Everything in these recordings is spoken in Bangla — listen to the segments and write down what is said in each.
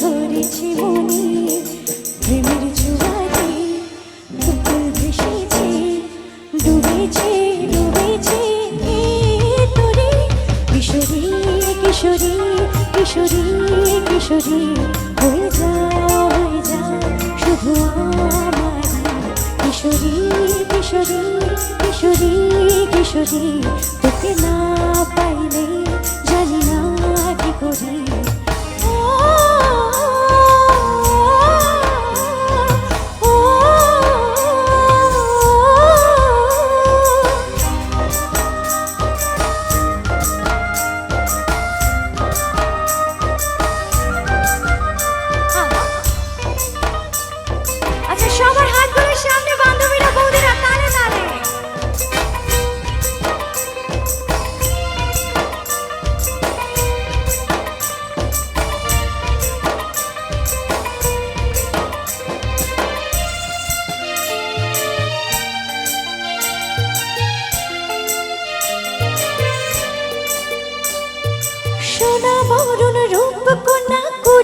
ধরেছি মনে, প্রেমের জুয়ারে বুকুল ভেসেছে, ডুবেছে ডুবেছে তোরে? কিশোরী কিশোরী কিশোরী কিশোরী, হয়ে যা হয়ে যা, শুধু আমার কিশোরী কিশোরী কিশোরী কিশোরী, তোকে না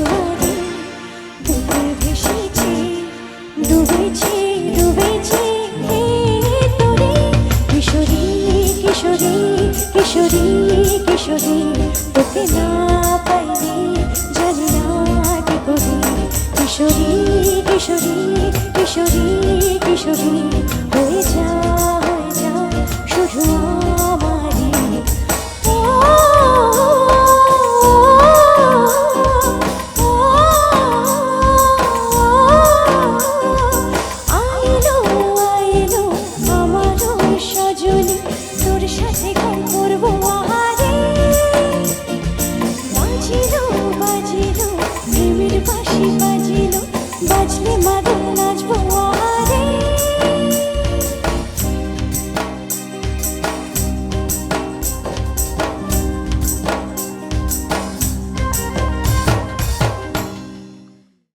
জোরে বুকে ভেসেছে ডুবেছে ডুবেছে তোরে। কিশোরী কিশোরী কিশোরী কিশোরী, তোকে না পাইলে জানি না কি করি কিশোরী কিশোরী কিশোরী কিশোরী